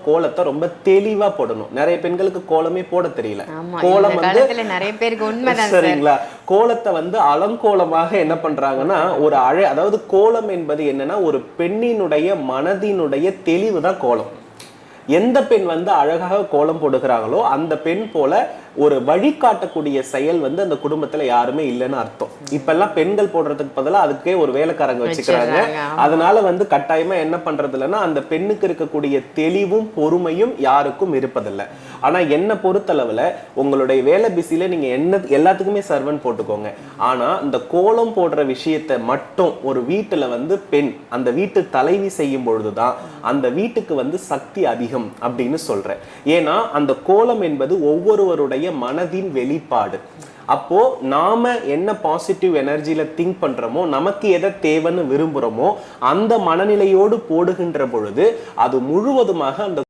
கோலத்தை ரொம்ப தெளிவா போடணும். நிறைய பெண்களுக்கு கோலமே போட தெரியல. கோலம் வந்து நிறைய பேருக்கு உண்மைதான் சார் சரிங்களா? கோலத்தை வந்து அலங்கோலமாக என்ன பண்றாங்கன்னா ஒரு அழ அதாவது கோலம் என்பது என்னன்னா ஒரு பெண்ணினுடைய மனதினுடைய தெளிவு தான் கோலம். எந்த பெண் வந்து அழகாக கோலம் போடுகிறாங்களோ அந்த பெண் போல ஒரு வழிகாட்டக்கூடிய செயல் வந்து அந்த குடும்பத்துல யாருமே இல்லைன்னு அர்த்தம். இப்பெல்லாம் பெண்கள் போடுறதுக்கு பதிலா அதுக்கே ஒரு வேலைக்காரங்க வச்சுக்கிறாங்க. அதனால வந்து கட்டாயமா என்ன பண்றது இல்லைன்னா அந்த பெண்ணுக்கு இருக்கக்கூடிய தெளிவும் பொறுமையும் யாருக்கும் இருப்பதில்லை. ஆனால் என்னை பொறுத்தளவில் உங்களுடைய வேலை பிஸியில் நீங்கள் என்ன எல்லாத்துக்குமே சர்வன் போட்டுக்கோங்க. ஆனால் இந்த கோலம் போடுற விஷயத்தை மட்டும் ஒரு வீட்டில் வந்து பெண் அந்த வீட்டு தலைவி செய்யும் பொழுதுதான் அந்த வீட்டுக்கு வந்து சக்தி அதிகம் அப்படின்னு சொல்கிறேன் ஏன்னா அந்த கோலம் என்பது ஒவ்வொருவருடைய மனதின் வெளிப்பாடு. அப்போ நாம என்ன பாசிட்டிவ் எனர்ஜியில திங்க் பண்றோமோ நமக்கு எதை தேவைன்னு விரும்புறோமோ அந்த மனநிலையோடு போடுகின்ற பொழுது அது முழுவதுமாக அந்த